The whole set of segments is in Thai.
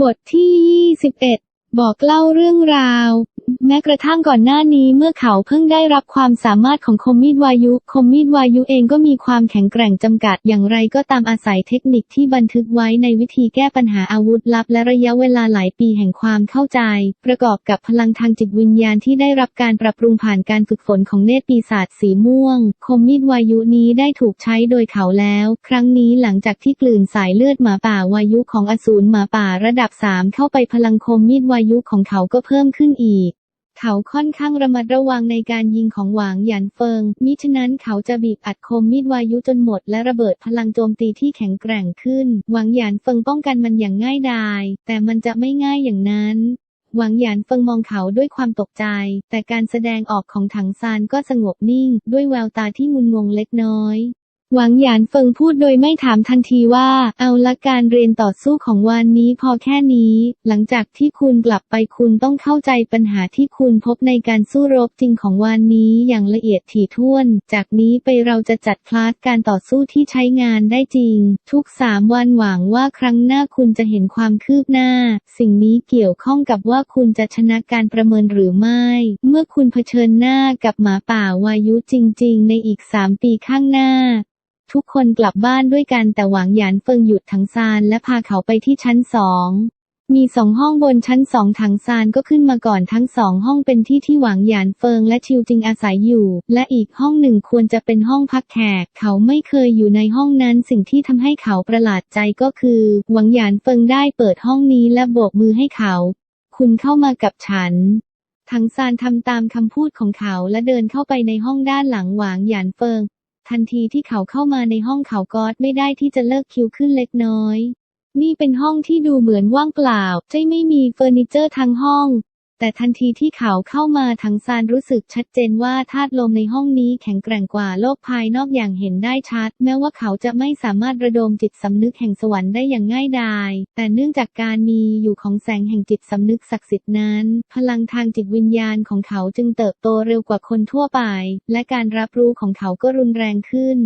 บทที่ 21 บอกเล่าเรื่องราวแม้กระทั่งก่อนหน้านี้เมื่อเขาเพิ่งได้รับความสามารถของคมมีดวายุ คมมีดวายุเองก็มีความแข็งแกร่งจำกัดอย่างไรก็ตามอาศัยเทคนิคที่บันทึกไว้ในวิธีแก้ปัญหาอาวุธลับ และระยะเวลาหลายปีแห่งความเข้าใจ ประกอบกับพลังทางจิตวิญญาณที่ได้รับการปรับปรุงผ่านการฝึกฝนของเนตรปีศาจสีม่วง คมมีดวายุนี้ได้ถูกใช้โดยเขาแล้ว ครั้งนี้หลังจากที่กลืนสายเลือดหมาป่าวายุของอสูรหมาป่าระดับสามเข้าไปพลังคมมีดวายุของเขาก็เพิ่มขึ้นอีก เขาค่อนข้างระมัดระวังในการยิงของหวางหยันเฟิง มิฉะนั้นเขาจะบีบอัดคมมีดวายุจนหมด และระเบิดพลังโจมตีที่แข็งแกร่งขึ้น หวังหยานเฟิงป้องกันมันอย่างง่ายดาย แต่มันจะไม่ง่ายอย่างนั้นหวังหยานเฟิงมองเขาด้วยความตกใจ แต่การแสดงออกของถังซานก็สงบนิ่ง ด้วยแววตาที่งุนงงเล็กน้อย หวังหยานเฟิงพูดโดยไม่ถามทันทีว่า เอาละการเรียนต่อสู้ของวันนี้พอแค่นี้ หลังจากที่คุณกลับไปคุณต้องเข้าใจปัญหาที่คุณพบในการสู้รบจริงของวันนี้อย่างละเอียดถี่ถ้วน จากนี้ไปเราจะจัดคลาสการต่อสู้ที่ใช้งานได้จริง ทุกสามวันหวังว่าครั้งหน้าคุณจะเห็นความคืบหน้า สิ่งนี้เกี่ยวข้องกับว่าคุณจะชนะการประเมินหรือไม่ เมื่อคุณเผชิญหน้ากับหมาป่าวายุจริง ๆ ในอีกสามปีข้างหน้า ทุกคนกลับบ้านด้วยกันแต่หวังหยานเฟิงหยุดถังซานและพาเขาไปที่ชั้นสอง มีสองห้องบนชั้นสองถังซานก็ขึ้นมาก่อนทั้งสองห้องเป็นที่ที่หวังหยานเฟิงและชิวจิงอาศัยอยู่ และอีกห้องหนึ่งควรจะเป็นห้องพักแขก เขาไม่เคยอยู่ในห้องนั้นสิ่งที่ทำให้เขาประหลาดใจก็คือ หวังหยานเฟิงได้เปิดห้องนี้และโบกมือให้เขา คุณเข้ามากับฉันถังซานทำตามคำพูดของเขาและเดินเข้าไปในห้องด้านหลังหวางหยานเฟิง ทันทีที่เขาเข้ามาในห้องเขากอดไม่ได้ที่จะเลิกคิวขึ้นเล็กน้อย นี่เป็นห้องที่ดูเหมือนว่างเปล่าใช่ไม่มีเฟอร์นิเจอร์ทั้งห้อง แต่ทันทีที่เขาเข้ามาทังซานรู้สึกชัดเจนว่าธาตุลมในห้องนี้แข็งแกร่งกว่าโลกภายนอกอย่างเห็นได้ชัด แม้ว่าเขาจะไม่สามารถระดมจิตสำนึกแห่งสวรรค์ได้อย่างง่ายดาย แต่เนื่องจากการมีอยู่ของแสงแห่งจิตสำนึกศักดิ์สิทธิ์นั้น พลังทางจิตวิญญาณของเขาจึงเติบโตเร็วกว่าคนทั่วไป และการรับรู้ของเขาก็รุนแรงขึ้น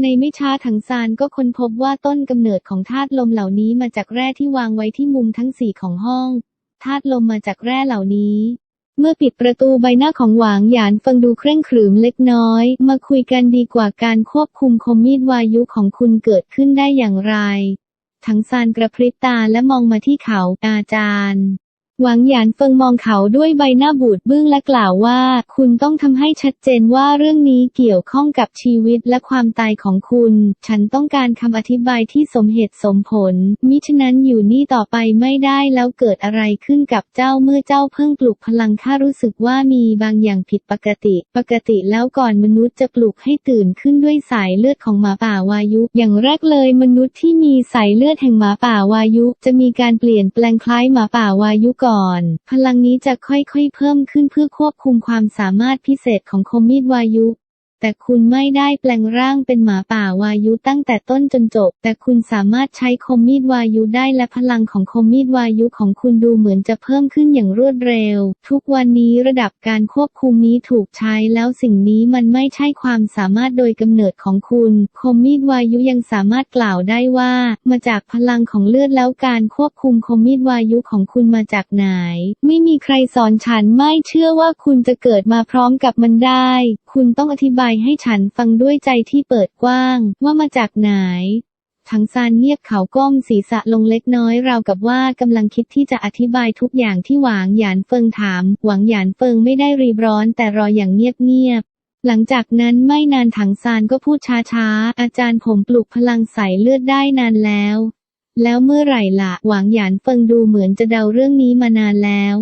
ในไม่ช้าถังซานก็ค้นพบว่าต้นกำเนิดของธาตุลมเหล่านี้มาจากแร่ที่วางไว้ที่มุมทั้งสี่ของห้อง ธาตุลมมาจากแร่เหล่านี้ เมื่อปิดประตูใบหน้าของหวางหยานฟังดูเคร่งขรึมเล็กน้อย มาคุยกันดีกว่าการควบคุมคมมีดวายุของคุณเกิดขึ้นได้อย่างไรถังซานกระพริบตาและมองมาที่เขาอาจารย์ หวังหยานเฟิงมองเขาด้วยใบหน้าบูดบึ้งและกล่าวว่า คุณต้องทำให้ชัดเจนว่าเรื่องนี้เกี่ยวข้องกับชีวิตและความตายของคุณ ฉันต้องการคำอธิบายที่สมเหตุสมผล มิฉะนั้นอยู่นี่ต่อไปไม่ได้แล้วเกิดอะไรขึ้นกับเจ้าเมื่อเจ้าเพิ่งปลุกพลังข้ารู้สึกว่ามีบางอย่างผิดปกติ ปกติแล้วก่อนมนุษย์จะปลุกให้ตื่นขึ้นด้วยสายเลือดของหมาป่าวายุ อย่างแรกเลยมนุษย์ที่มีสายเลือดแห่งหมาป่าวายุ จะมีการเปลี่ยนแปลงคล้ายหมาป่าวายุก่อนพลังนี้จะค่อยๆเพิ่มขึ้นเพื่อควบคุมความสามารถพิเศษของคมมีดวายุ แต่คุณไม่ได้แปลงร่างเป็นหมาป่าวายุตั้งแต่ต้นจนจบ แต่คุณสามารถใช้คมมีดวายุได้และพลังของคมมีดวายุของคุณดูเหมือนจะเพิ่มขึ้นอย่างรวดเร็ว ทุกวันนี้ระดับการควบคุมนี้ถูกใช้แล้วสิ่งนี้มันไม่ใช่ความสามารถโดยกำเนิดของคุณ คมมีดวายุยังสามารถกล่าวได้ว่า มาจากพลังของเลือดแล้วการควบคุมคมมีดวายุของคุณมาจากไหน ไม่มีใครสอนฉันไม่เชื่อว่าคุณจะเกิดมาพร้อมกับมันได้ คุณต้องอธิบายให้ฉันฟังด้วยใจที่เปิดกว้าง ว่ามาจากไหนถังซานเงียบเขาก้มศีรษะลงเล็กน้อยราวกับว่ากำลังคิดที่จะอธิบายทุกอย่างที่หวางหยานเฟิงถาม หวังหยานเฟิงไม่ได้รีบร้อนแต่รออย่างเงียบๆหลังจากนั้นไม่นานถังซานก็พูดช้าๆ อาจารย์ผมปลุกพลังใสเลือดได้นานแล้ว แล้วเมื่อไหร่ละหวังหยานเฟิงดูเหมือนจะเดาเรื่องนี้มานานแล้ว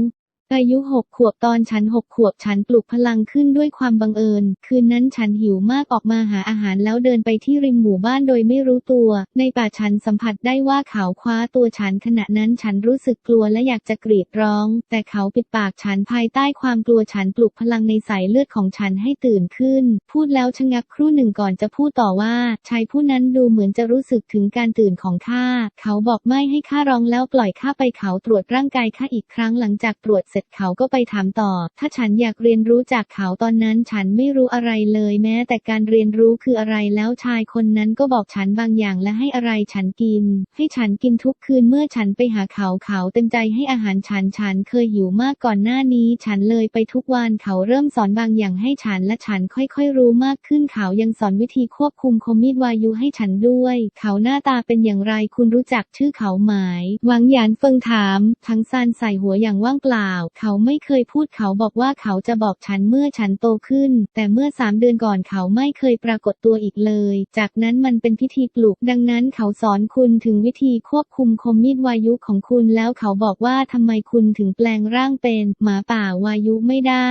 อายุหกขวบตอนฉันหกขวบฉันปลุกพลังขึ้นด้วยความบังเอิญ คืนนั้นฉันหิวมากออกมาหาอาหารแล้วเดินไปที่ริมหมู่บ้านโดยไม่รู้ตัว ในป่าฉันสัมผัสได้ว่าเขาคว้าตัวฉันขณะนั้นฉันรู้สึกกลัวและอยากจะกรีดร้อง แต่เขาปิดปากฉันภายใต้ความกลัวฉันปลุกพลังในสายเลือดของฉันให้ตื่นขึ้น พูดแล้วชะงักครู่หนึ่งก่อนจะพูดต่อว่าชายผู้นั้นดูเหมือนจะรู้สึกถึงการตื่นของข้าเขาบอกไม่ให้ข้าร้องแล้วปล่อยข้าไปเขาตรวจร่างกายข้าอีกครั้งหลังจากตรวจเสร็จร็จเขาก็ไปถามต่อ ถ้าฉันอยากเรียนรู้จากเขาตอนนั้นฉันไม่รู้อะไรเลยแม้ แต่การเรียนรู้คืออะไรแล้วชายคนนั้นก็บอกฉันบางอย่างและให้อะไรฉันกิน ให้ฉันกินทุกคืนเมื่อฉันไปหาเขาเขาเต็มใจให้อาหารฉันฉันเคยหิวมากก่อนหน้านี้ ฉันเลยไปทุกวันเขาเริ่มสอนบางอย่างให้ฉันและฉันค่อยๆรู้มากขึ้นเขายังสอนวิธีควบคุมคมมีดวายุให้ฉันด้วย เขาหน้าตาเป็นอย่างไรคุณรู้จักชื่อเขาไหมหวังหยานเฟิงถาม ทั้งซานใส่หัวอย่างว่างเปล่าเขาไม่เคยพูดเขาบอกว่าเขาจะบอกฉันเมื่อฉันโตขึ้น แต่เมื่อสามเดือนก่อนเขาไม่เคยปรากฏตัวอีกเลย จากนั้นมันเป็นพิธีปลุก ดังนั้นเขาสอนคุณถึงวิธีควบคุมคมมีดวายุของคุณแล้วเขาบอกว่าทำไมคุณถึงแปลงร่างเป็น หมาป่าวายุไม่ได้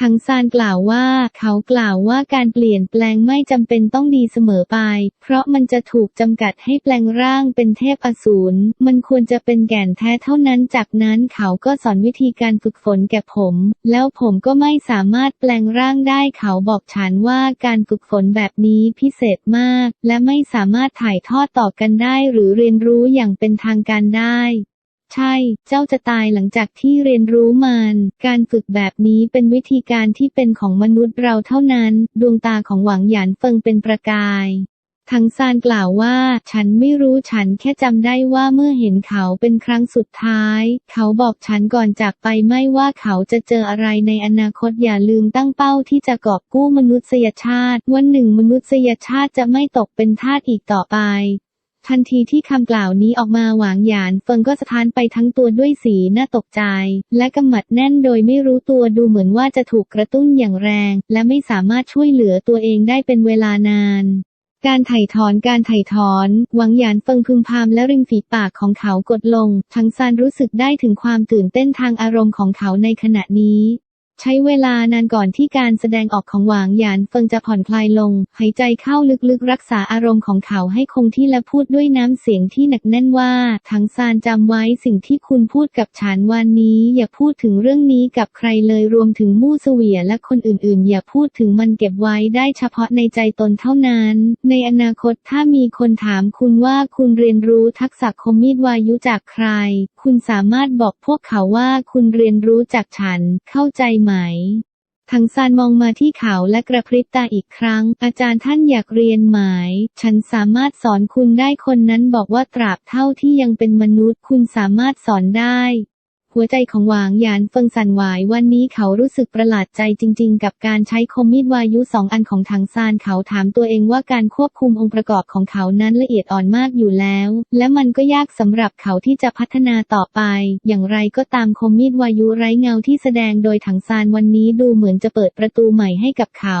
ทั้งซานกล่าวว่าเขากล่าวว่าการเปลี่ยนแปลงไม่จำเป็นต้องดีเสมอไป เพราะมันจะถูกจำกัดให้แปลงร่างเป็นเทพอสูร มันควรจะเป็นแก่นแท้เท่านั้น จากนั้นเขาก็สอนวิธีการฝึกฝนแก่ผม แล้วผมก็ไม่สามารถแปลงร่างได้เขาบอกฉันว่าการฝึกฝนแบบนี้พิเศษมาก และไม่สามารถถ่ายทอดต่อกันได้หรือเรียนรู้อย่างเป็นทางการได้ ใช่ เจ้าจะตายหลังจากที่เรียนรู้มัน การฝึกแบบนี้เป็นวิธีการที่เป็นของมนุษย์เราเท่านั้น ดวงตาของหวังหยานเฟิงเป็นประกายทั้งซานกล่าวว่า ฉันไม่รู้ฉันแค่จำได้ว่าเมื่อเห็นเขาเป็นครั้งสุดท้าย เขาบอกฉันก่อนจากไปไม่ว่าเขาจะเจออะไรในอนาคตอย่าลืมตั้งเป้าที่จะกอบกู้มนุษยชาติ วันหนึ่งมนุษยชาติจะไม่ตกเป็นทาสอีกต่อไป ทันทีที่คำกล่าวนี้ออกมาหวางหยานเฟิงก็สะท้านไปทั้งตัวด้วยสีหน่าตกใจ และกำหมัดแน่นโดยไม่รู้ตัวดูเหมือนว่าจะถูกกระตุ้นอย่างแรง และไม่สามารถช่วยเหลือตัวเองได้เป็นเวลานานการไถ่ถอน การไถ่ถอน หวังหยานเฟิงพึมพำและริมฝีปากของเขากดลง ทั้งซานรู้สึกได้ถึงความตื่นเต้นทางอารมณ์ของเขาในขณะนี้ ใช้เวลานานก่อนที่การแสดงออกของหวางหยานเฟิงจะผ่อนคลายลง หายใจเข้าลึกๆรักษาอารมณ์ของเขาให้คงที่และพูดด้วยน้ำเสียงที่หนักแน่นว่า ทั้งซานจำไว้สิ่งที่คุณพูดกับฉันวันนี้ อย่าพูดถึงเรื่องนี้กับใครเลยรวมถึงมู่เสวียและคนอื่นๆ อย่าพูดถึงมันเก็บไว้ได้เฉพาะในใจตนเท่านั้น ในอนาคตถ้ามีคนถามคุณว่าคุณเรียนรู้ทักษะคมมีดวายุจากใคร คุณสามารถบอกพวกเขาว่าคุณเรียนรู้จากฉัน เข้าใจไหม ทังซานมองมาที่เขาและกระพริบตาอีกครั้ง อาจารย์ท่านอยากเรียนไหม ฉันสามารถสอนคุณได้คนนั้นบอกว่าตราบเท่าที่ยังเป็นมนุษย์ คุณสามารถสอนได้ หัวใจของหวางหยานเฟิงสันหวายวันนี้เขารู้สึกประหลาดใจจริง ๆ กับการใช้คมมีดวายุสองอันของถังซานเขาถามตัวเองว่าการควบคุมองค์ประกอบของเขานั้นละเอียดอ่อนมากอยู่แล้ว และมันก็ยากสำหรับเขาที่จะพัฒนาต่อไป อย่างไรก็ตามคมมีดวายุไร้เงาที่แสดงโดยถังซานวันนี้ดูเหมือนจะเปิดประตูใหม่ให้กับเขา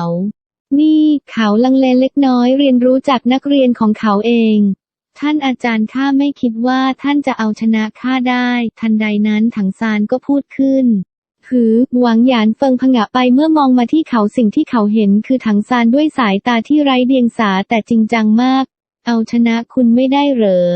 นี่ เขาลังเลเล็กน้อยเรียนรู้จากนักเรียนของเขาเอง ท่านอาจารย์ข้าไม่คิดว่าท่านจะเอาชนะข้าได้ ทันใดนั้นถังซานก็พูดขึ้น หือ หวังหยานเฟิงผงะไปเมื่อมองมาที่เขาสิ่งที่เขาเห็นคือถังซานด้วยสายตาที่ไร้เดียงสาแต่จริงจังมาก เอาชนะคุณไม่ได้เหรอ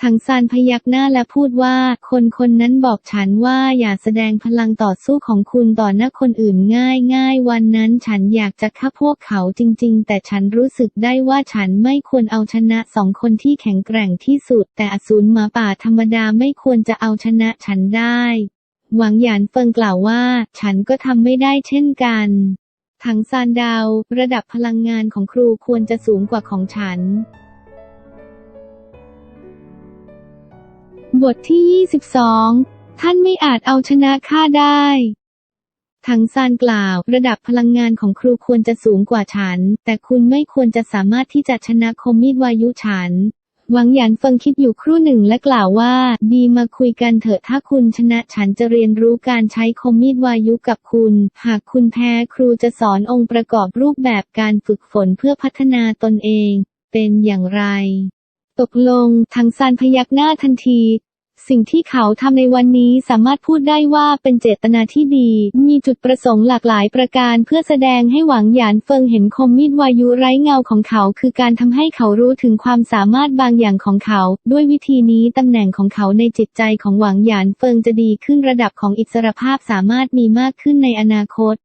ถังซานพยักหน้าและพูดว่า คนคนนั้นบอกฉันว่าอย่าแสดงพลังต่อสู้ของคุณต่อหน้าคนอื่นง่ายง่ายวันนั้นฉันอยากจะฆ่าพวกเขาจริง ๆ แต่ฉันรู้สึกได้ว่าฉันไม่ควรเอาชนะสองคนที่แข็งแกร่งที่สุด แต่อสูรหมาป่าธรรมดาไม่ควรจะเอาชนะฉันได้ หวังหยานเฟิงกล่าวว่า ฉันก็ทำไม่ได้เช่นกันถังซานดาว ระดับพลังงานของครูควรจะสูงกว่าของฉัน บทที่ 22 ท่านไม่อาจเอาชนะข้าได้ถังซานกล่าว ระดับพลังงานของครูควรจะสูงกว่าฉัน แต่คุณไม่ควรจะสามารถที่จะชนะคมมีดวายุฉัน หวังหยานฟิงคิดอยู่ครู่หนึ่งและกล่าวว่า ดีมาคุยกันเถอะถ้าคุณชนะฉันจะเรียนรู้การใช้คมมีดวายุกับคุณ หากคุณแพ้ครูจะสอนองค์ประกอบรูปแบบการฝึกฝนเพื่อพัฒนาตนเอง เป็นอย่างไร ตกลงทางซานพยักหน้าทันที สิ่งที่เขาทำในวันนี้สามารถพูดได้ว่าเป็นเจตนาที่ดี มีจุดประสงค์หลากหลายประการเพื่อแสดงให้หวังหยานเฟิงเห็นคมมีดวายุไร้เงาของเขาคือการทำให้เขารู้ถึงความสามารถบางอย่างของเขา ด้วยวิธีนี้ตำแหน่งของเขาในจิตใจของหวังหยานเฟิงจะดีขึ้นระดับของอิสรภาพสามารถมีมากขึ้นในอนาคต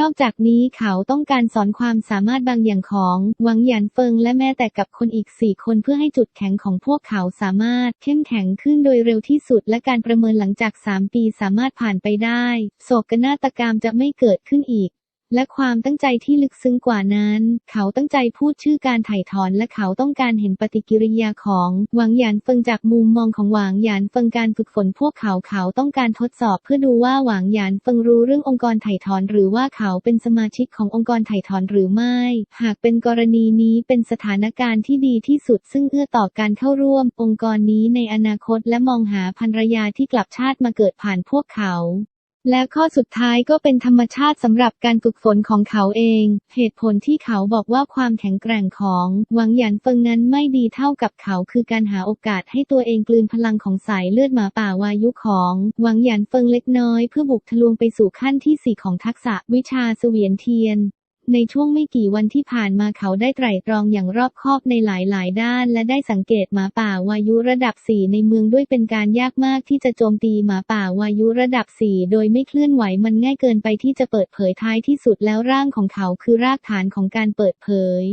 นอกจากนี้เขาต้องการสอนความสามารถบางอย่างของหวังหยันเฟิงและแม้แต่กับคนอีกสี่คนเพื่อให้จุดแข็งของพวกเขาสามารถเข้มแข็งขึ้นโดยเร็วที่สุด และการประเมินหลังจาก 3 ปีสามารถผ่านไปได้ โศกนาฏกรรมจะไม่เกิดขึ้นอีก และความตั้งใจที่ลึกซึ้งกว่านั้น เขาตั้งใจพูดชื่อการถ่ายถอนและเขาต้องการเห็นปฏิกิริยาของหวังหยานเฟิงจากมุมมองของหวังหยานเฟิงการฝึกฝนพวกเขาเขาต้องการทดสอบเพื่อดูว่าหวังหยานเฟิงรู้เรื่ององค์กรถ่ายถอน หรือว่าเขาเป็นสมาชิกขององค์กรถ่ายถอนหรือไม่ หากเป็นกรณีนี้เป็นสถานการณ์ที่ดีที่สุด ซึ่งเอื้อต่อการเข้าร่วมองค์กรนี้ในอนาคตและมองหาภรรยาที่กลับชาติมาเกิดผ่านพวกเขา และข้อสุดท้ายก็เป็นธรรมชาติสำหรับการฝึกฝนของเขาเอง เหตุผลที่เขาบอกว่าความแข็งแกร่งของหวังหยันเฟิงนั้นไม่ดีเท่ากับเขาคือการหาโอกาสให้ตัวเองกลืนพลังของสายเลือดหมาป่าวายุของหวังหยันเฟิงเล็กน้อยเพื่อบุกทะลวงไปสู่ขั้นที่สี่ของทักษะวิชาเสวียนเทียน ในช่วงไม่กี่วันที่ผ่านมาเขาได้ไตร่ตรองอย่างรอบคอบในหลายๆ ด้าน และได้สังเกตหมาป่าวายุระดับ 4 ในเมืองด้วยเป็นการยากมากที่จะโจมตีหมาป่าวายุระดับ 4 โดยไม่เคลื่อนไหวมันง่ายเกินไปที่จะเปิดเผยท้ายที่สุดแล้วร่างของเขาคือรากฐานของการเปิดเผย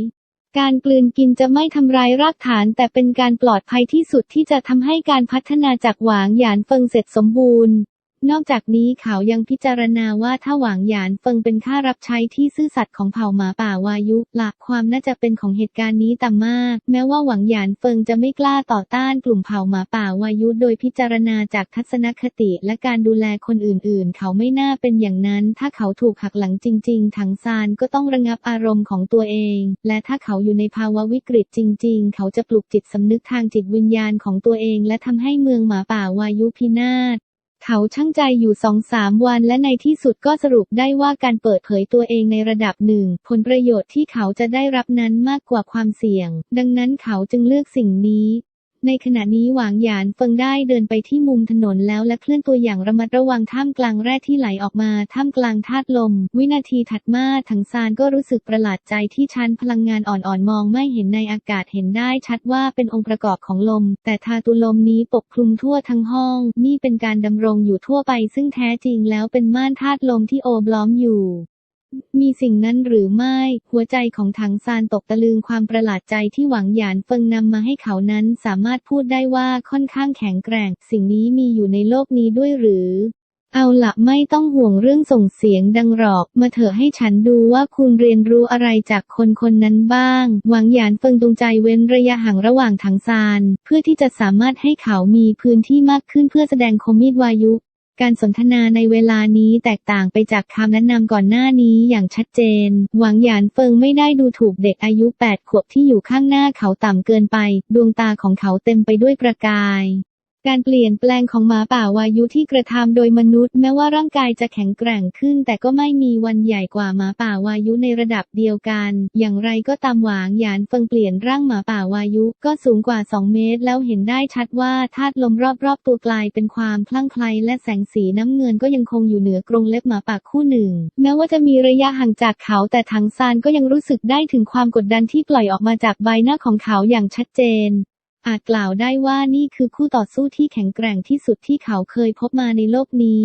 การกลืนกินจะไม่ทำลายรากฐานแต่เป็นการปลอดภัยที่สุดที่จะทำให้การพัฒนาจากหวางหยานเฟิงเสร็จสมบูรณ์ นอกจากนี้เขายังพิจารณาว่าถ้าหวางหยานเฟิงเป็นข้ารับใช้ที่ซื่อสัตย์ของเผ่าหมาป่าวายุละความน่าจะเป็นของเหตุการณ์นี้ต่ำมาก แม้ว่าหวังหยานเฟิงจะไม่กล้าต่อต้านกลุ่มเผ่าหมาป่าวายุโดยพิจารณาจากทัศนคติและการดูแลคนอื่นๆ เขาไม่น่าเป็นอย่างนั้น ถ้าเขาถูกหักหลังจริง ๆ ถังซานก็ต้องระงับอารมณ์ของตัวเอง และถ้าเขาอยู่ในภาวะวิกฤตจริง ๆ เขาจะปลุกจิตสำนึกทางจิตวิญญาณของตัวเอง และทำให้เมืองหมาป่าวายุพินาศ เขาช่างใจอยู่สองสามวันและในที่สุดก็สรุปได้ว่าการเปิดเผยตัวเองในระดับหนึ่ง ผลประโยชน์ที่เขาจะได้รับนั้นมากกว่าความเสี่ยง ดังนั้นเขาจึงเลือกสิ่งนี้ ในขณะนี้หวางหยานเฟิงได้เดินไปที่มุมถนนแล้วและเคลื่อนตัวอย่างระมัดระวังท่ามกลางแร่ที่ไหลออกมาท่ามกลางธาตุลม วินาทีถัดมาถังซานก็รู้สึกประหลาดใจที่ชั้นพลังงานอ่อนๆมองไม่เห็นในอากาศเห็นได้ชัดว่าเป็นองค์ประกอบของลม แต่ธาตุลมนี้ปกคลุมทั่วทั้งห้อง นี่เป็นการดำรงอยู่ทั่วไปซึ่งแท้จริงแล้วเป็นม่านธาตุลมที่โอบล้อมอยู่ มีสิ่งนั้นหรือไม่ หัวใจของถังซานตกตะลึงความประหลาดใจที่หวังหยานเฟิงนำมาให้เขานั้นสามารถพูดได้ว่าค่อนข้างแข็งแกร่ง สิ่งนี้มีอยู่ในโลกนี้ด้วยหรือ เอาละไม่ต้องห่วงเรื่องส่งเสียงดังหรอก มาเถอะให้ฉันดูว่าคุณเรียนรู้อะไรจากคนคนนั้นบ้าง หวังหยานเฟิงตรงใจเว้นระยะห่างระหว่างถังซาน เพื่อที่จะสามารถให้เขามีพื้นที่มากขึ้นเพื่อแสดงคมมีดวายุ การสนทนาในเวลานี้แตกต่างไปจากคำแนะนำก่อนหน้านี้อย่างชัดเจน หวังหยานเฟิงไม่ได้ดูถูกเด็กอายุ 8 ขวบที่อยู่ข้างหน้าเขาต่ำเกินไป ดวงตาของเขาเต็มไปด้วยประกาย การเปลี่ยนแปลงของหมาป่าวายุที่กระทำโดยมนุษย์แม้ว่าร่างกายจะแข็งแกร่งขึ้น แต่ก็ไม่มีวันใหญ่กว่าหมาป่าวายุในระดับเดียวกัน อย่างไรก็ตามหวางหยานเฟิงเปลี่ยนร่างหมาป่าวายุก็สูงกว่า 2 เมตร แล้วเห็นได้ชัดว่าธาตุลมรอบๆตัวกลายเป็นความพลั่งไคล้และแสงสีน้ำเงินก็ยังคงอยู่เหนือกรงเล็บหมาป่าคู่หนึ่ง แม้ว่าจะมีระยะห่างจากเขาแต่ถังซานก็ยังรู้สึกได้ถึงความกดดันที่ปล่อยออกมาจากใบหน้าของเขาอย่างชัดเจน อาจกล่าวได้ว่านี่คือคู่ต่อสู้ที่แข็งแกร่งที่สุดที่เขาเคยพบมาในโลกนี้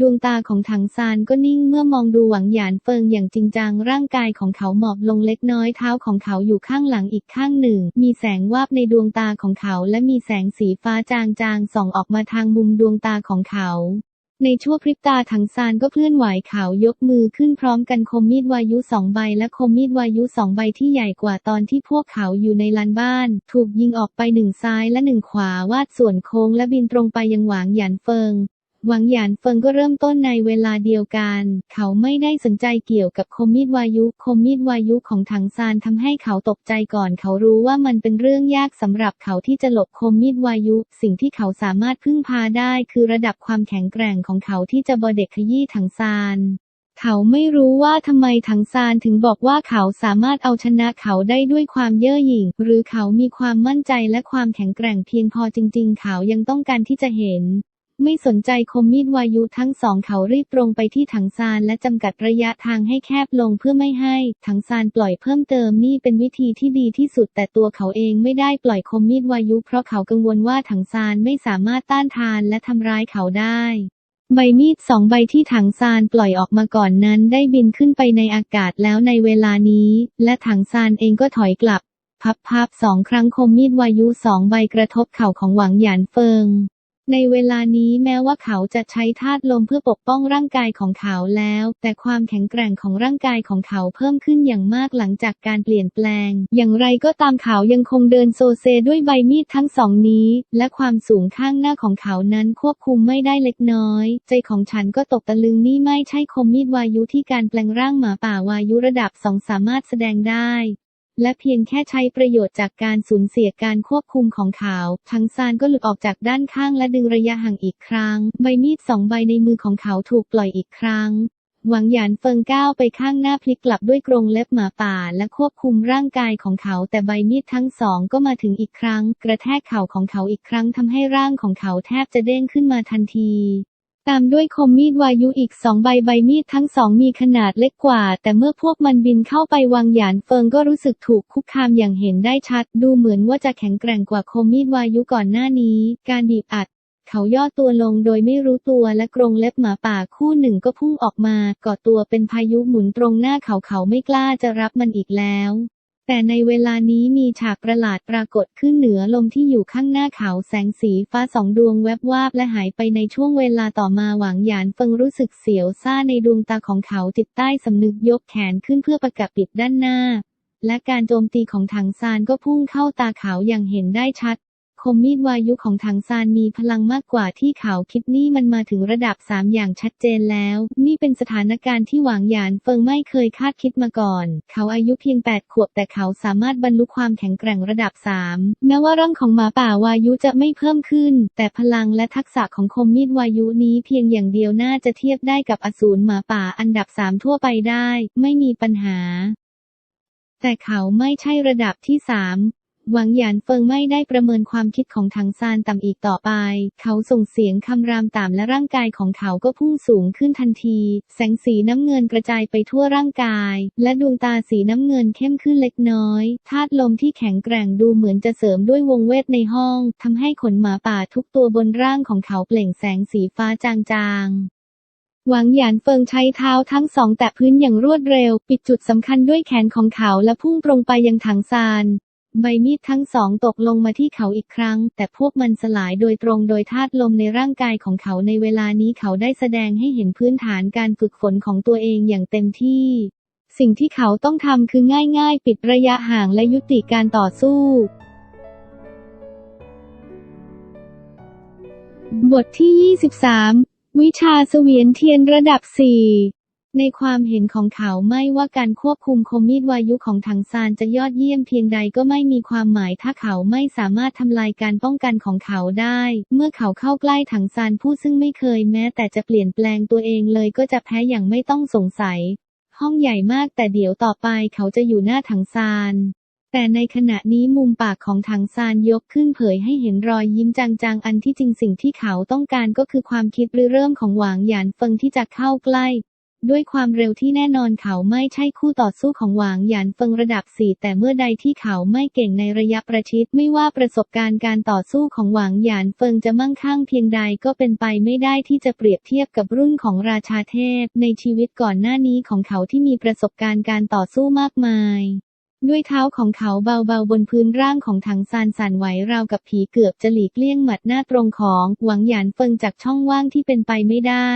ดวงตาของถังซานก็นิ่งเมื่อมองดูหวังหยานเฟิงอย่างจริงจังร่างกายของเขาหมอบลงเล็กน้อยเท้าของเขาอยู่ข้างหลังอีกข้างหนึ่ง มีแสงวาบในดวงตาของเขาและมีแสงสีฟ้าจางๆส่องออกมาทางมุมดวงตาของเขา ในชั่วพริบตาถังซานก็เคลื่อนไหวเขายกมือขึ้นพร้อมกันคมมีดวายุสองใบและคมมีดวายุสองใบที่ใหญ่กว่าตอนที่พวกเขาอยู่ในลานบ้าน ถูกยิงออกไปหนึ่งซ้ายและหนึ่งขวาวาดส่วนโค้งและบินตรงไปยังหวางหยานเฟิง หวังหยานเฟิงก็เริ่มต้นในเวลาเดียวกัน เขาไม่ได้สนใจเกี่ยวกับคมมีดวายุ คมมีดวายุของถังซานทำให้เขาตกใจก่อน เขารู้ว่ามันเป็นเรื่องยากสำหรับเขาที่จะหลบคมมีดวายุ สิ่งที่เขาสามารถพึ่งพาได้คือระดับความแข็งแกร่งของเขาที่จะบเด็กขยี้ถังซานเขาไม่รู้ว่าทำไมถังซานถึงบอกว่าเขาสามารถเอาชนะเขาได้ด้วยความเย่อหยิ่ง หรือเขามีความมั่นใจและความแข็งแกร่งเพียงพอจริง ๆ เขายังต้องการที่จะเห็น ไม่สนใจคมมีดวายุทั้งสองเขารีบตรงไปที่ถังซานและจำกัดระยะทางให้แคบลงเพื่อไม่ให้ ถังซานปล่อยเพิ่มเติมนี่เป็นวิธีที่ดีที่สุดแต่ตัวเขาเองไม่ได้ปล่อยคมมีดวายุ เพราะเขากังวลว่าถังซานไม่สามารถต้านทานและทำร้ายเขาได้ใบมีดสองใบที่ถังซานปล่อยออกมาก่อนนั้นได้บินขึ้นไปในอากาศแล้วในเวลานี้ และถังซานเองก็ถอยกลับ พับพับสองครั้งคมมีดวายุสองใบกระทบเข่าของหวังหยานเฟิง ในเวลานี้แม้ว่าเขาจะใช้ธาตุลมเพื่อปกป้องร่างกายของเขาแล้ว แต่ความแข็งแกร่งของร่างกายของเขาเพิ่มขึ้นอย่างมากหลังจากการเปลี่ยนแปลง อย่างไรก็ตามเขายังคงเดินโซเซด้วยใบมีดทั้งสองนี้ และความสูงข้างหน้าของเขานั้นควบคุมไม่ได้เล็กน้อย ใจของฉันก็ตกตะลึงนี่ไม่ใช่คมมีดวายุที่การแปลงร่างหมาป่าวายุระดับสองสามารถแสดงได้ และเพียงแค่ใช้ประโยชน์จากการสูญเสียการควบคุมของเขา ทั้งซานก็หลุดออกจากด้านข้างและดึงระยะห่างอีกครั้ง ใบมีดสองใบในมือของเขาถูกปล่อยอีกครั้ง หวังหยานเฟิงก้าวไปข้างหน้าพลิกกลับด้วยกรงเล็บหมาป่าและควบคุมร่างกายของเขา แต่ใบมีดทั้งสองก็มาถึงอีกครั้ง กระแทกเข่าของเขาอีกครั้งทำให้ร่างของเขาแทบจะเด้งขึ้นมาทันที ตามด้วยคมมีดวายุอีกสองใบใบมีดทั้งสองมีขนาดเล็กกว่า แต่เมื่อพวกมันบินเข้าไปวางหยานเฟิงก็รู้สึกถูกคุกคามอย่างเห็นได้ชัด ดูเหมือนว่าจะแข็งแกร่งกว่าคมมีดวายุก่อนหน้านี้ การบีบอัด เขาย่อตัวลงโดยไม่รู้ตัวและกรงเล็บหมาป่าคู่หนึ่งก็พุ่งออกมาก่อตัวเป็นพายุหมุนตรงหน้าเขาเขาไม่กล้าจะรับมันอีกแล้ว แต่ในเวลานี้มีฉากประหลาดปรากฏขึ้นเหนือลมที่อยู่ข้างหน้าเขาแสงสีฟ้าสองดวงแวบวาบและหายไปในช่วงเวลาต่อมาหวังหยานเฟิงรู้สึกเสียวซ่าในดวงตาของเขาจิตใต้สำนึกยกแขนขึ้นเพื่อประกับปิดด้านหน้า และการโจมตีของถังซานก็พุ่งเข้าตาเขาอย่างเห็นได้ชัด คมมีดวายุของถังซานมีพลังมากกว่าที่เขาคิดนี่มันมาถึงระดับ3อย่างชัดเจนแล้ว นี่เป็นสถานการณ์ที่หวางหยานเฟิงไม่เคยคาดคิดมาก่อน เขาอายุเพียง 8 ขวบแต่เขาสามารถบรรลุความแข็งแกร่งระดับ 3 แม้ว่าร่างของหมาป่าวายุจะไม่เพิ่มขึ้น แต่พลังและทักษะของคมมีดวายุนี้เพียงอย่างเดียวน่าจะเทียบได้กับอสูรหมาป่าอันดับ 3 ทั่วไปได้ ไม่มีปัญหาแต่เขาไม่ใช่ระดับที่สาม หวังหยานเฟิงไม่ได้ประเมินความคิดของถังซานต่ำอีกต่อไป เขาส่งเสียงคำรามตามและร่างกายของเขาก็พุ่งสูงขึ้นทันที แสงสีน้ำเงินกระจายไปทั่วร่างกาย และดวงตาสีน้ำเงินเข้มขึ้นเล็กน้อยธาตุลมที่แข็งแกร่งดูเหมือนจะเสริมด้วยวงเวทในห้องทำให้ขนหมาป่าทุกตัวบนร่างของเขาเปล่งแสงสีฟ้าจางๆหวังหยานเฟิงใช้เท้าทั้งสองแตะพื้นอย่างรวดเร็ว ปิดจุดสำคัญด้วยแขนของเขาและพุ่งตรงไปยังถังซาน ใบมีดทั้งสองตกลงมาที่เขาอีกครั้ง แต่พวกมันสลายโดยตรงโดยธาตุลมในร่างกายของเขาในเวลานี้เขาได้แสดงให้เห็นพื้นฐานการฝึกฝนของตัวเองอย่างเต็มที่ สิ่งที่เขาต้องทำคือง่ายๆ ปิดระยะห่างและยุติการต่อสู้บทที่ 23 วิชาเสวียนเทียนระดับ 4 ในความเห็นของเขาไม่ว่าการควบคุมคมมีดวายุของถังซานจะยอดเยี่ยมเพียงใดก็ไม่มีความหมายถ้าเขาไม่สามารถทำลายการป้องกันของเขาได้ เมื่อเขาเข้าใกล้ถังซานผู้ซึ่งไม่เคยแม้แต่จะเปลี่ยนแปลงตัวเองเลยก็จะแพ้อย่างไม่ต้องสงสัย ห้องใหญ่มากแต่เดี๋ยวต่อไปเขาจะอยู่หน้าถังซานแต่ในขณะนี้มุมปากของถังซานยกขึ้นเผยให้เห็นรอยยิ้มจางๆ อันที่จริงสิ่งที่เขาต้องการก็คือความคิดริเริ่มของหวางหยานเฟิงที่จะเข้าใกล้ ด้วยความเร็วที่แน่นอนเขาไม่ใช่คู่ต่อสู้ของหวางหยานเฟิงระดับ 4 แต่เมื่อใดที่เขาไม่เก่งในระยะประชิด ไม่ว่าประสบการณ์การต่อสู้ของหวางหยานเฟิงจะมั่งคั่งเพียงใดก็เป็นไปไม่ได้ที่จะเปรียบเทียบกับรุ่นของราชาเทพ ในชีวิตก่อนหน้านี้ของเขาที่มีประสบการณ์การต่อสู้มากมายด้วยเท้าของเขาเบาๆบนพื้นร่างของถังซานสั่นไหวราวกับผีเกือบจะหลีกเลี่ยงหมัดหน้าตรงของ หวังหยานเฟิงจากช่องว่างที่เป็นไปไม่ได้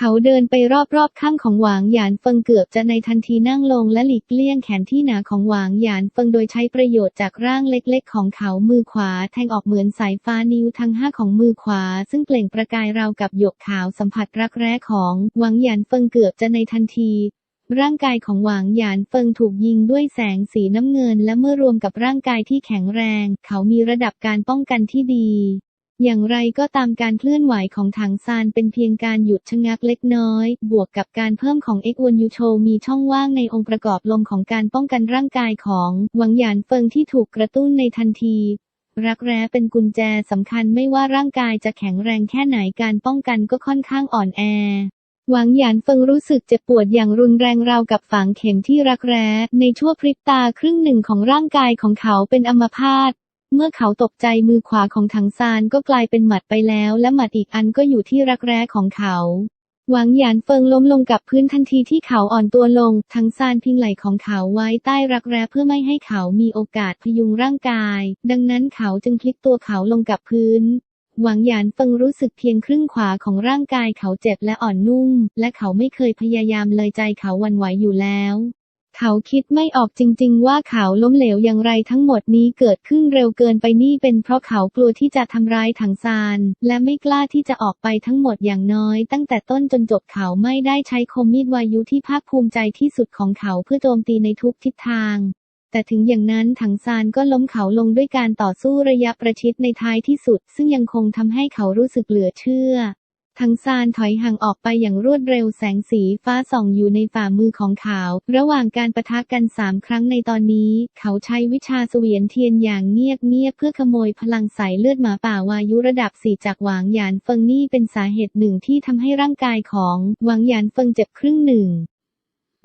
เขาเดินไปรอบๆข้างของหวางหยานเฟิงเกือบจะในทันทีนั่งลงและหลีกเลี่ยงแขนที่หนาของหวางหยานเฟิงโดยใช้ประโยชน์จากร่างเล็กๆ ของเขามือขวาแทงออกเหมือนสายฟ้านิ้วทั้งห้าของมือขวา ซึ่งเปล่งประกายราวกับหยกขาวสัมผัสรักแร้ของหวางหยานเฟิงเกือบจะในทันทีร่างกายของหวางหยานเฟิงถูกยิงด้วยแสงสีน้ำเงินและเมื่อรวมกับร่างกายที่แข็งแรง เขามีระดับการป้องกันที่ดี อย่างไรก็ตามการเคลื่อนไหวของถังซานเป็นเพียงการหยุดชะงักเล็กน้อย บวกกับการเพิ่มของเอ็กวนยูโชมีช่องว่างในองค์ประกอบลมของการป้องกันร่างกายของหวังหยานเฟิงที่ถูกกระตุ้นในทันทีรักแร้เป็นกุญแจสำคัญไม่ว่าร่างกายจะแข็งแรงแค่ไหนการป้องกันก็ค่อนข้างอ่อนแอ หวังหยานเฟิงรู้สึกเจ็บปวดอย่างรุนแรงราวกับฝังเข็มที่รักแร้ในชั่วพริบตาครึ่งหนึ่งของร่างกายของเขาเป็นอัมพาต เมื่อเขาตกใจมือขวาของถังซานก็กลายเป็นหมัดไปแล้ว และหมัดอีกอันก็อยู่ที่รักแร้ของเขาหวังหยานเฟิงล้มลงกับพื้นทันทีที่เขาอ่อนตัวลง ทั้งซานพิงไหล่ของเขาไว้ใต้รักแร้เพื่อไม่ให้เขามีโอกาสพยุงร่างกาย ดังนั้นเขาจึงพลิกตัวเขาลงกับพื้น หวังหยานเฟิงรู้สึกเพียงครึ่งขวาของร่างกายเขาเจ็บและอ่อนนุ่ม และเขาไม่เคยพยายามเลยใจเขาวันไหวอยู่แล้ว เขาคิดไม่ออกจริง ๆ ว่าเขาล้มเหลวอย่างไรทั้งหมดนี้เกิดขึ้นเร็วเกินไปนี่เป็นเพราะเขากลัวที่จะทำร้ายถังซาน และไม่กล้าที่จะออกไปทั้งหมดอย่างน้อย ตั้งแต่ต้นจนจบเขาไม่ได้ใช้คมมีดวายุที่ภาคภูมิใจที่สุดของเขาเพื่อโจมตีในทุกทิศทาง แต่ถึงอย่างนั้นถังซานก็ล้มเขาลงด้วยการต่อสู้ระยะประชิดในท้ายที่สุด ซึ่งยังคงทำให้เขารู้สึกเหลือเชื่อ ทังซานถอยห่างออกไปอย่างรวดเร็วแสงสีฟ้าส่องอยู่ในฝ่ามือของเขา ระหว่างการประทะกันสามครั้งในตอนนี้ เขาใช้วิชาเสวียนเทียนอย่างเงียบเงียบเพื่อขโมยพลังสายเลือดหมาป่าวายุระดับสี่จากหวางหยานเฟิงนี่เป็นสาเหตุหนึ่งที่ทำให้ร่างกายของหวางหยานเฟิงเจ็บครึ่งหนึ่ง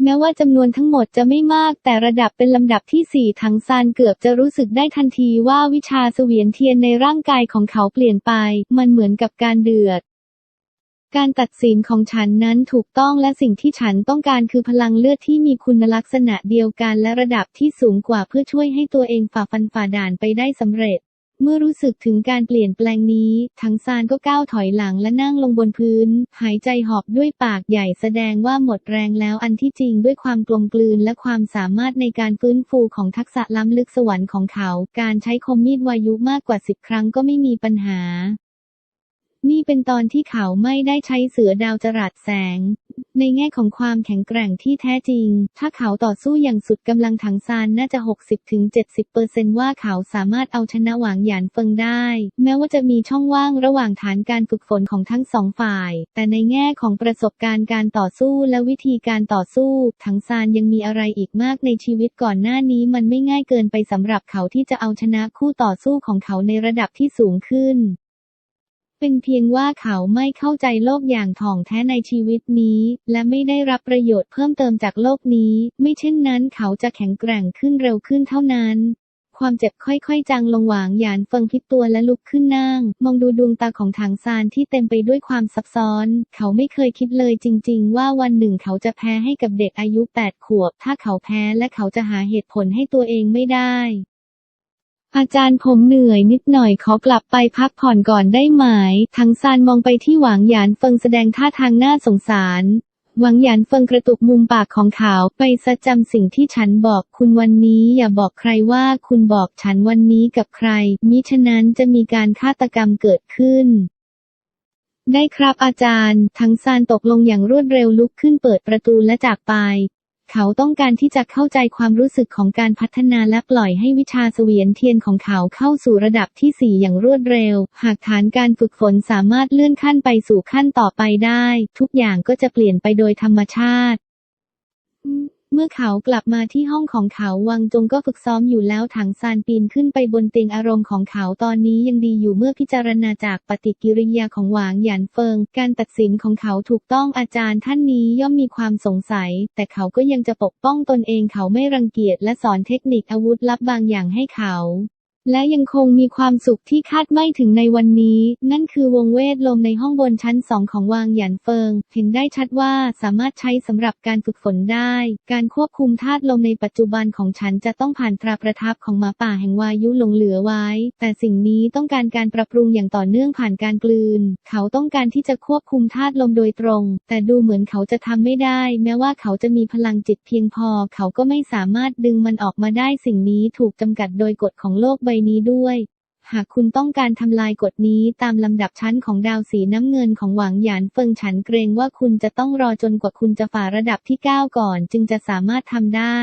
แม้ว่าจำนวนทั้งหมดจะไม่มากแต่ระดับเป็นลำดับที่สี่ถังซานเกือบจะรู้สึกได้ทันทีว่าวิชาเสวียนเทียนในร่างกายของเขาเปลี่ยนไป มันเหมือนกับการเดือด การตัดสินของฉันนั้นถูกต้องและสิ่งที่ฉันต้องการคือพลังเลือดที่มีคุณลักษณะเดียวกันและระดับที่สูงกว่าเพื่อช่วยให้ตัวเองฝ่าฟันฝ่าด่านไปได้สำเร็จ เมื่อรู้สึกถึงการเปลี่ยนแปลงนี้ ทั้งซานก็ก้าวถอยหลังและนั่งลงบนพื้น หายใจหอบด้วยปากใหญ่แสดงว่าหมดแรงแล้วอันที่จริงด้วยความกลมกลืนและความสามารถในการฟื้นฟูของทักษะล้ำลึกสวรรค์ของเขา การใช้คมมีดวายุมากกว่าสิบครั้งก็ไม่มีปัญหา นี่เป็นตอนที่เขาไม่ได้ใช้เสือดาวจรัสแสง ในแง่ของความแข็งแกร่งที่แท้จริง ถ้าเขาต่อสู้อย่างสุดกำลังถังซานน่าจะ 60-70%ว่าเขาสามารถเอาชนะหวางหยานเฟิงได้ แม้ว่าจะมีช่องว่างระหว่างฐานการฝึกฝนของทั้งสองฝ่าย แต่ในแง่ของประสบการณ์การต่อสู้และวิธีการต่อสู้ ถังซานยังมีอะไรอีกมากในชีวิตก่อนหน้านี้ มันไม่ง่ายเกินไปสำหรับเขาที่จะเอาชนะคู่ต่อสู้ของเขาในระดับที่สูงขึ้น เป็นเพียงว่าเขาไม่เข้าใจโลกอย่างถ่องแท้ในชีวิตนี้ และไม่ได้รับประโยชน์เพิ่มเติมจากโลกนี้ ไม่เช่นนั้นเขาจะแข็งแกร่งขึ้นเร็วขึ้นเท่านั้นความเจ็บค่อยๆ จางลงหวางหยานเฟิงพลิกตัวและลุกขึ้นนั่ง มองดูดวงตาของถังซานที่เต็มไปด้วยความซับซ้อน เขาไม่เคยคิดเลยจริงๆ ว่าวันหนึ่งเขาจะแพ้ให้กับเด็กอายุ 8 ขวบ ถ้าเขาแพ้และเขาจะหาเหตุผลให้ตัวเองไม่ได้ อาจารย์ผมเหนื่อยนิดหน่อยขอกลับไปพักผ่อนก่อนได้ไหม ทังซานมองไปที่หวางหยานเฟิงแสดงท่าทางน่าสงสาร หวังหยานเฟิงกระตุกมุมปากของเขาไปซะจำสิ่งที่ฉันบอกคุณวันนี้อย่าบอกใครว่าคุณบอกฉันวันนี้กับใคร มิฉะนั้นจะมีการฆาตกรรมเกิดขึ้น ได้ครับอาจารย์ ทั้งซานตกลงอย่างรวดเร็วลุกขึ้นเปิดประตูและจากไป เขาต้องการที่จะเข้าใจความรู้สึกของการพัฒนาและปล่อยให้วิชาเสวียนเทียนของเขาเข้าสู่ระดับที่ 4 อย่างรวดเร็ว หากฐานการฝึกฝนสามารถเลื่อนขั้นไปสู่ขั้นต่อไปได้ ทุกอย่างก็จะเปลี่ยนไปโดยธรรมชาติ เมื่อเขากลับมาที่ห้องของเขาวังจงก็ฝึกซ้อมอยู่แล้วถังซานปีนขึ้นไปบนเตียงอารมณ์ของเขาตอนนี้ยังดีอยู่เมื่อพิจารณาจากปฏิกิริยาของหวางหยานเฟิง การตัดสินของเขาถูกต้องอาจารย์ท่านนี้ย่อมมีความสงสัย แต่เขาก็ยังจะปกป้องตนเองเขาไม่รังเกียจและสอนเทคนิคอาวุธลับบางอย่างให้เขา และยังคงมีความสุขที่คาดไม่ถึงในวันนี้ นั่นคือวงเวทลมในห้องบนชั้นสองของวางหยันเฟิง เห็นได้ชัดว่าสามารถใช้สำหรับการฝึกฝนได้ การควบคุมธาตุลมในปัจจุบันของฉันจะต้องผ่านตราประทับของหมาป่าแห่งวายุหลงเหลือไว้ แต่สิ่งนี้ต้องการการปรับปรุงอย่างต่อเนื่องผ่านการกลืน เขาต้องการที่จะควบคุมธาตุลมโดยตรง แต่ดูเหมือนเขาจะทำไม่ได้ แม้ว่าเขาจะมีพลังจิตเพียงพอ เขาก็ไม่สามารถดึงมันออกมาได้สิ่งนี้ถูกจำกัดโดยกฎของโลกใบนี้ด้วย หากคุณต้องการทำลายกฎนี้ตามลำดับชั้นของดาวสีน้ำเงินของหวังหยานเฟิงฉันเกรงว่าคุณจะต้องรอจนกว่าคุณจะฝ่าระดับที่ 9 ก่อน จึงจะสามารถทำได้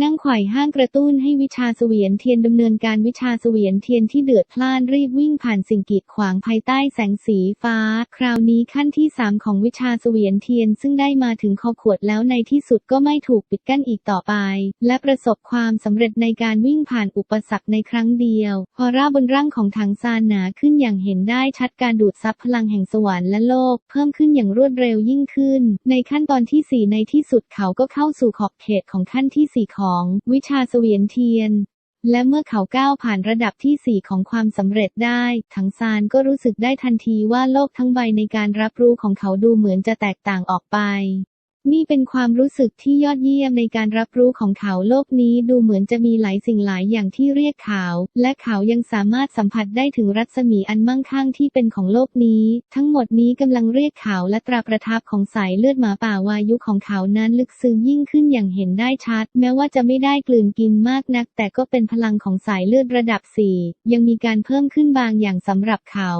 นั่งไขว่ห้างกระตุ้นให้วิชาเสวียนเทียนดำเนินการวิชาเสวียนเทียนที่เดือดพล่านรีบวิ่งผ่านสิ่งกีดขวางภายใต้แสงสีฟ้า คราวนี้ขั้นที่3ของวิชาเสวียนเทียนซึ่งได้มาถึงคอขวดแล้วในที่สุดก็ไม่ถูกปิดกั้นอีกต่อไป และประสบความสำเร็จในการวิ่งผ่านอุปสรรคในครั้งเดียวออร่าบนร่างของถังซานหนาขึ้นอย่างเห็นได้ชัดการดูดซับพลังแห่งสวรรค์และโลก เพิ่มขึ้นอย่างรวดเร็วยิ่งขึ้น ในขั้นตอนที่4ในที่สุดเขาก็เข้าสู่ขอบเขตของขั้นที่4ของวิชาเสวียนเทียน และเมื่อเขาก้าวผ่านระดับที่สี่ของความสำเร็จได้ ถังซานก็รู้สึกได้ทันทีว่าโลกทั้งใบในการรับรู้ของเขาดูเหมือนจะแตกต่างออกไป นี่เป็นความรู้สึกที่ยอดเยี่ยมในการรับรู้ของเขาโลกนี้ดูเหมือนจะมีหลายสิ่งหลายอย่างที่เรียกเขา และเขายังสามารถสัมผัสได้ถึงรัศมีอันมั่งคั่งที่เป็นของโลกนี้ ทั้งหมดนี้กำลังเรียกเขาและตราประทับของสายเลือดหมาป่าวายุของเขานั้นลึกซึ้งยิ่งขึ้นอย่างเห็นได้ชัด แม้ว่าจะไม่ได้กลืนกินมากนัก แต่ก็เป็นพลังของสายเลือดระดับสี่ยังมีการเพิ่มขึ้นบางอย่างสำหรับเขา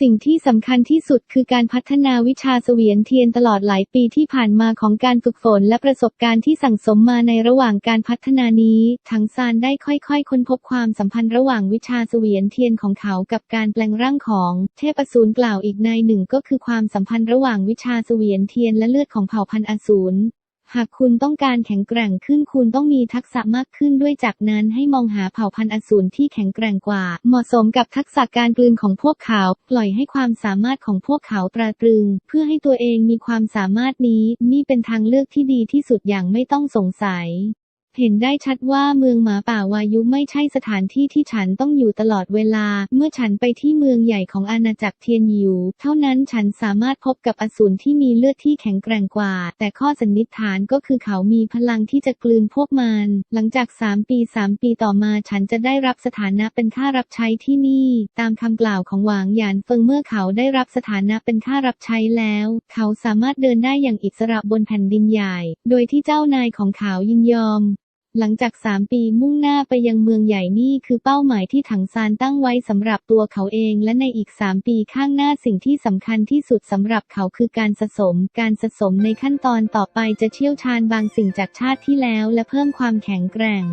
สิ่งที่สำคัญที่สุดคือการพัฒนาวิชาเสวียนเทียนตลอดหลายปีที่ผ่านมาของการฝึกฝนและประสบการณ์ที่สั่งสมมาในระหว่างการพัฒนานี้ ถังซานได้ค่อยๆ ค้นพบความสัมพันธ์ระหว่างวิชาเสวียนเทียนของเขากับการแปลงร่างของเทพอสูรกล่าวอีกในหนึ่งก็คือความสัมพันธ์ระหว่างวิชาเสวียนเทียนและเลือดของเผ่าพันธุ์อสูร หากคุณต้องการแข็งแกร่งขึ้นคุณต้องมีทักษะมากขึ้นด้วยจากนั้นให้มองหาเผ่าพันธุ์อสูรที่แข็งแกร่งกว่า เหมาะสมกับทักษะการกลืนของพวกเขา ปล่อยให้ความสามารถของพวกเขาตราตรึง เพื่อให้ตัวเองมีความสามารถนี้ นี่เป็นทางเลือกที่ดีที่สุดอย่างไม่ต้องสงสัย เห็นได้ชัดว่าเมืองหมาป่าวายุไม่ใช่สถานที่ที่ฉันต้องอยู่ตลอดเวลา เมื่อฉันไปที่เมืองใหญ่ของอาณาจักรเทียนหยิว เท่านั้นฉันสามารถพบกับอสูรที่มีเลือดที่แข็งแกร่งกว่า แต่ข้อสันนิษฐานก็คือเขามีพลังที่จะกลืนพวกมัน หลังจาก 3 ปี 3 ปีต่อมาฉันจะได้รับสถานะเป็นข้ารับใช้ที่นี่ ตามคำกล่าวของหวางหยานเฟิงเมื่อเขาได้รับสถานะเป็นข้ารับใช้แล้ว เขาสามารถเดินได้อย่างอิสระบนแผ่นดินใหญ่ โดยที่เจ้านายของเขายินยอม หลังจาก 3 ปีมุ่งหน้าไปยังเมืองใหญ่นี่คือเป้าหมายที่ถังซานตั้งไว้สำหรับตัวเขาเอง และในอีก 3 ปีข้างหน้าสิ่งที่สำคัญที่สุดสำหรับเขาคือการสะสม การสะสมในขั้นตอนต่อไปจะเชี่ยวชาญบางสิ่งจากชาติที่แล้ว และเพิ่มความแข็งแกร่ง